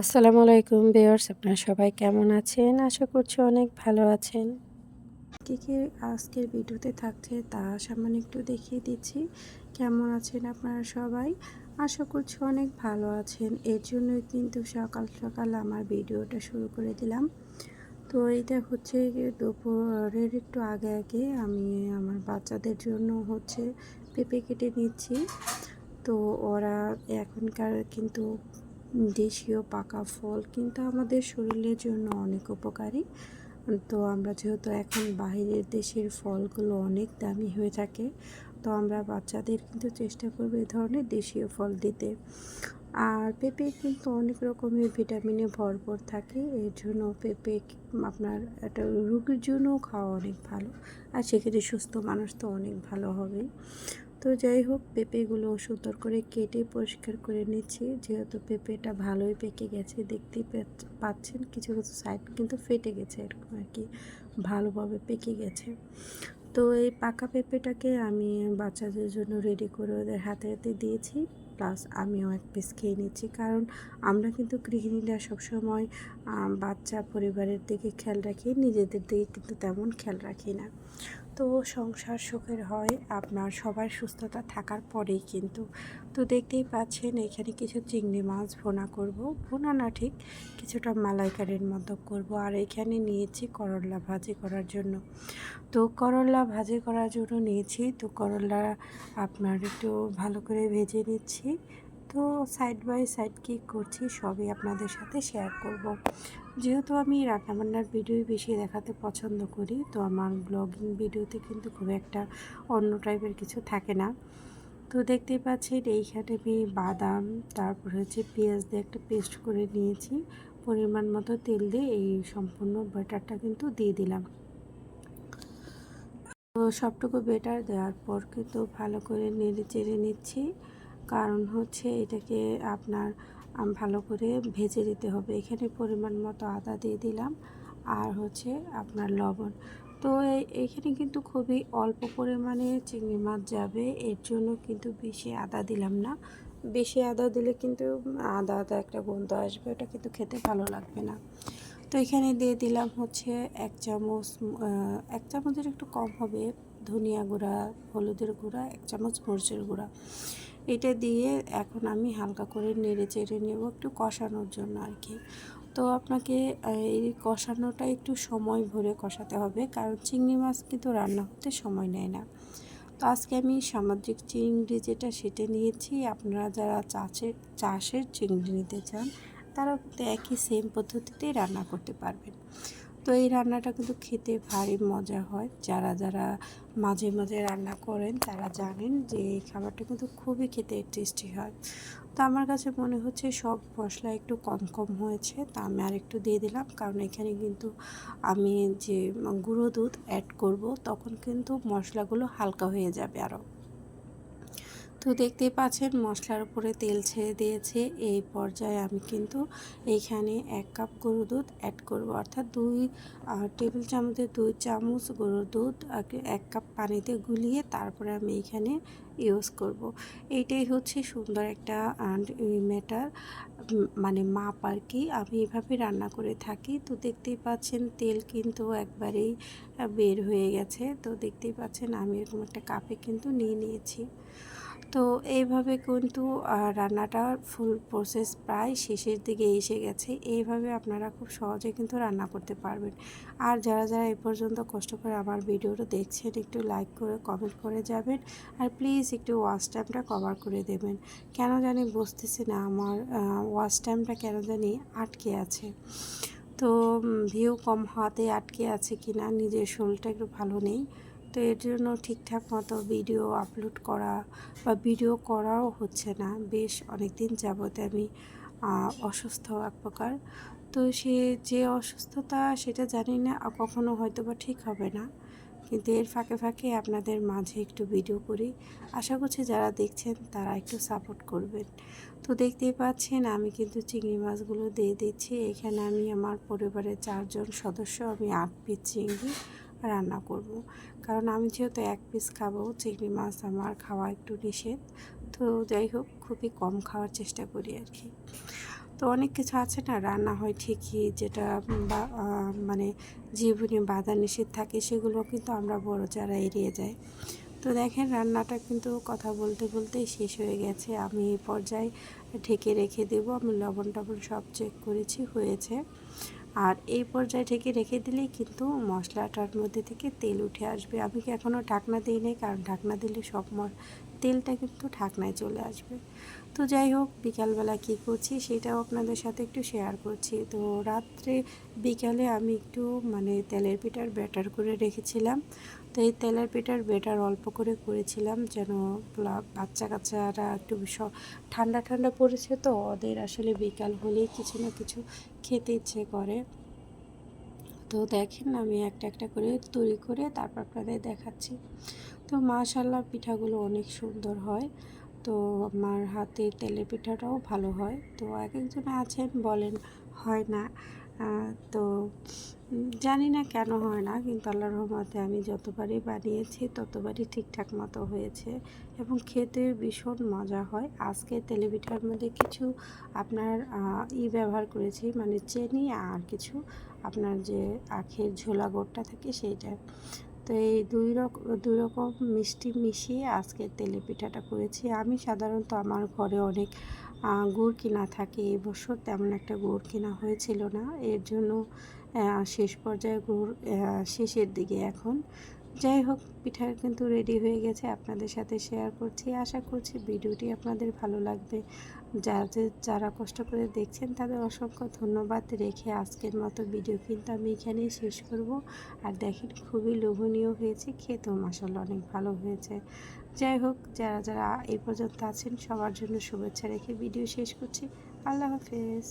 আসসালামু আলাইকুম ভিউয়ার্স, আপনারা সবাই কেমন আছেন? আশা করছি অনেক ভালো আছেন। কী কী আজকের ভিডিওতে থাকছে তা সামান্য একটু দেখিয়ে দিচ্ছি। কেমন আছেন আপনারা সবাই? আশা করছি অনেক ভালো আছেন। এর জন্যই কিন্তু সকাল সকাল আমার ভিডিওটা শুরু করে দিলাম। তো এটা হচ্ছে দুপুরের একটু আগে আগে আমি আমার বাচ্চাদের জন্য হচ্ছে পেঁপে কেটে নিচ্ছি। তো ওরা এখনকার কিন্তু দেশীয় পাকা ফল কিন্তু আমাদের শরীরের জন্য অনেক উপকারী। তো আমরা যেহেতু এখন বাইরের দেশের ফলগুলো অনেক দামি হয়ে থাকে, তো আমরা বাচ্চাদের কিন্তু চেষ্টা করব এই ধরনের দেশীয় ফল দিতে। আর পেঁপে কিন্তু অনেক রকমের ভিটামিনে ভরপুর থাকে, এর জন্য পেঁপে আপনার একটা রোগীর জন্যও খাওয়া অনেক ভালো, আর সেক্ষেত্রে সুস্থ মানুষ তো অনেক ভালো হবে। তো যাই হোক, পেঁপেগুলো সুন্দর করে কেটে পরিষ্কার করে নিচ্ছি। যেহেতু পেঁপেটা ভালোই পেকে গেছে, দেখতেই পাচ্ছেন, কিছু কিছু সাইড কিন্তু ফেটে গেছে এরকম আর কি, ভালোভাবে পেকে গেছে। তো এই পাকা পেঁপেটাকে আমি বাচ্চাদের জন্য রেডি করে ওদের হাতে হাতে দিয়েছি প্লাস আমিও এক পিস খেয়ে নিচ্ছি। কারণ আমরা কিন্তু গৃহিণীরা সবসময় বাচ্চা পরিবারের দিকে খেয়াল রাখি, নিজেদের দিকে কিন্তু তেমন খেয়াল রাখি না। তো সংসার সুখের হয়, আপনার সবার সুস্থতা থাকার পরেই কিন্তু। তো দেখতেই পাচ্ছেন, এখানে কিছু চিংড়ি মাছ ভোনা করব। ভোনা না ঠিক, কিছুটা মালাইকারের মতো করব। আর এখানে নিয়েছি করলা ভাজি করার জন্য। তো করলা ভাজি করার জন্য নিয়েছি। তো করলা আপনার একটু ভালো করে ভেজে নিচ্ছি। তো সাইড বাই সাইড কী করছি সবই আপনাদের সাথে শেয়ার করব। যেহেতু আমি রান্নাবান্নার ভিডিওই বেশি দেখাতে পছন্দ করি, তো আমার ব্লগিং ভিডিওতে কিন্তু খুব একটা অন্য টাইপের কিছু থাকে না। তো দেখতেই পাচ্ছেন এইখানে আমি বাদাম, তারপর হচ্ছে পেঁয়াজ দিয়ে একটা পেস্ট করে নিয়েছি। পরিমাণ মতো তেল দিয়ে এই সম্পূর্ণ বাটারটা কিন্তু দিয়ে দিলাম। তো সবটুকু বেটার দেওয়ার পর কিন্তু ভালো করে নেড়ে চেড়ে নিচ্ছি। কারণ হচ্ছে এটাকে আপনার ভালো করে ভেজে দিতে হবে। এখানে পরিমাণ মতো আদা দিয়ে দিলাম আর হচ্ছে আপনার লবণ। তো এখানে কিন্তু খুবই অল্প পরিমাণে চিংড়ি মাছ যাবে। এর জন্য কিন্তু বেশি আদা দিলাম না। বেশি আদা দিলে কিন্তু, আদা আদা একটা গন্ধ আসবে, ওটা কিন্তু খেতে ভালো লাগবে না। তো এখানে দিয়ে দিলাম হচ্ছে এক চামচ এক চামচের একটু কম হবে ধনিয়া গুঁড়া, হলুদের গুঁড়া, এক চামচ মরিচের গুঁড়া। এটা দিয়ে এখন আমি হালকা করে নেড়ে চেড়ে নেব একটু কষানোর জন্য আর কি। তো আপনাকে এই কষানোটা একটু সময় ভরে কষাতে হবে, কারণ চিংড়ি মাছ কিন্তু রান্না হতে সময় নেয় না। তো আজকে আমি সামাজিক চিংড়ি যেটা সেটা নিয়েছি। আপনারা যারা চাষের চাষের চিংড়ি নিতে চান, তারা কিন্তু একই সেম পদ্ধতিতেই রান্না করতে পারবেন। তো এই রান্নাটা কিন্তু খেতে ভারী মজা হয়। যারা যারা মাঝে মাঝে রান্না করেন তারা জানেন যে এই খাবারটা কিন্তু খুবই খেতে টেস্টি হয়। তো আমার কাছে মনে হচ্ছে সব মশলা একটু কম কম হয়েছে। তা আমি আর একটু দিয়ে দিলাম। কারণ এখানে কিন্তু আমি যে গুঁড়ো দুধ অ্যাড করব, তখন কিন্তু মশলাগুলো হালকা হয়ে যাবে আরও তো দেখতেই পাচ্ছেন মশলার উপরে তেল ছেড়ে দিয়েছে। এই পর্যায়ে আমি কিন্তু এইখানে এক কাপ গরুর দুধ অ্যাড করব। অর্থাৎ দুই টেবিল চামচের দুই চামচ গরুর দুধ এক কাপ পানিতে গুলিয়ে তারপরে আমি এইখানে ইউজ করব। এইটাই হচ্ছে সুন্দর একটা মেটার মানে মাপ আর কি আমি এভাবে রান্না করে থাকি। তো দেখতেই পাচ্ছেন তেল কিন্তু একবারেই বের হয়ে গেছে। তো দেখতেই পাচ্ছেন আমি এরকম একটা কাপে কিন্তু নিয়ে নিয়েছি। তো এইভাবে কিন্তু রান্নাটার ফুল প্রসেস প্রায় শেষের দিকে এসে গেছে। এইভাবে আপনারা খুব সহজে কিন্তু রান্না করতে পারবেন। আর যারা যারা এ পর্যন্ত কষ্ট করে আমার ভিডিওটা দেখছেন, একটু লাইক করে কমেন্ট করে যাবেন। আর প্লিজ একটু ওয়াচ টাইমটা কভার করে দেবেন। কেন জানি বুঝতেছি না আমার ওয়াচ টাইমটা কেন জানি আটকে আছে। তো ভিউ কম হওয়াতে আটকে আছে কি না নিজের শরীরটা একটু ভালো নেই। তো এর জন্য ঠিকঠাক মতো ভিডিও আপলোড করা বা ভিডিও করাও হচ্ছে না। বেশ অনেক দিন যাবতে আমি অসুস্থ এক প্রকার। তো সে যে অসুস্থতা সেটা জানি না কখনো হয়তো বা ঠিক হবে না। কিন্তু এর ফাঁকে ফাঁকে আপনাদের মাঝে একটু ভিডিও করি। আশা করছি যারা দেখছেন তারা একটু সাপোর্ট করবেন। তো দেখতেই পাচ্ছেন আমি কিন্তু চিংড়ি মাছগুলো দিয়ে দিচ্ছি। এখানে আমি আমার পরিবারের চারজন সদস্য, আমি আট পিস চিংড়ি। রান্না করব। কারণ আমি যেহেতু এক পিস খাব, চিংড়ি মাছ আমার খাওয়া একটু নিষেধ। তো যাই হোক, খুবই কম খাওয়ার চেষ্টা করি আর কি। তো অনেক কিছু আছে না, রান্না হয় ঠিকই, যেটা মানে জীবনে বাধা নিষেধ থাকে, সেগুলো কিন্তু আমরা বড় যারা এড়িয়ে যাই। তো দেখেন, রান্নাটা কিন্তু কথা বলতে বলতেই শেষ হয়ে গেছে। আমি এই পর্যায়ে ঢেকে রেখে দেব। আমি লবণ টবণ সব চেক করেছি, হয়েছে। আর এই পর্যায়ে ঢেকে রেখে দিলেই কিন্তু মশলাটার মধ্যে থেকে তেল উঠে আসবে। আমি কি এখনও ঢাকনা দিই নাই? কারণ ঢাকনা দিলে সব তেলটা কিন্তু ঢাকনায় চলে আসবে। তো যাই হোক, বিকালবেলা কী করছি সেটাও আপনাদের সাথে একটু শেয়ার করছি। তো রাত্রে বিকালে আমি একটু মানে তেলের পিঠার ব্যাটার করে রেখেছিলাম। তো এই তেলের পিঠার বেটার অল্প করে করেছিলাম যেন বাচ্চা কাচ্চারা একটু ঠান্ডা ঠান্ডা পড়েছে তো, ওদের আসলে বিকাল হলেই কিছু না কিছু খেতে ইচ্ছে করে। তো দেখেন আমি একটা একটা করে তৈরি করে তারপর আপনাদের দেখাচ্ছি। তো মাশাল্লাহ পিঠাগুলো অনেক সুন্দর হয়। তো আমার হাতে তেলের পিঠাটাও ভালো হয়। তো এক একজন আছেন বলেন, হয় না। তো জানি না কেন হয় না, কিন্তু আল্লাহর রহমতে আমি যতবারই বানিয়েছি ততবারই ঠিকঠাক মতো হয়েছে এবং খেতে ভীষণ মজা হয়। আজকে তেলে পিঠার মধ্যে কিছু আপনার ই ব্যবহার করেছি মানে চিনি আর কিছু আপনার যে আখের ঝোলা গোড়টা থাকে সেইটা। তো এই দুই রকম দুই রকম মিষ্টি মিশিয়ে আজকে তেলে পিঠাটা করেছি। আমি সাধারণত আমার ঘরে অনেক গুড় কিনা থাকে এবছর তেমন একটা গুড় কেনা হয়েছিল না। এর জন্য শেষ পর্যায়ে গুড় শেষের দিকে এখন। যাই হোক, পিঠা কিন্তু রেডি হয়ে গেছে, আপনাদের সাথে শেয়ার করছি। আশা করছি ভিডিওটি আপনাদের ভালো লাগবে। যাদের যারা কষ্ট করে দেখছেন, তাদের অসংখ্য ধন্যবাদ। রেখে আজকের মতো ভিডিও কিন্তু আমি এখানেই শেষ করব। আর দেখেন, খুবই লোভনীয় হয়েছে, খেতেও মাসাল্লাহ অনেক ভালো হয়েছে। যাই হোক, যারা যারা এই পর্যন্ত আছেন, সবার জন্য শুভেচ্ছা রেখে ভিডিও শেষ করছি। আল্লাহ হাফেজ।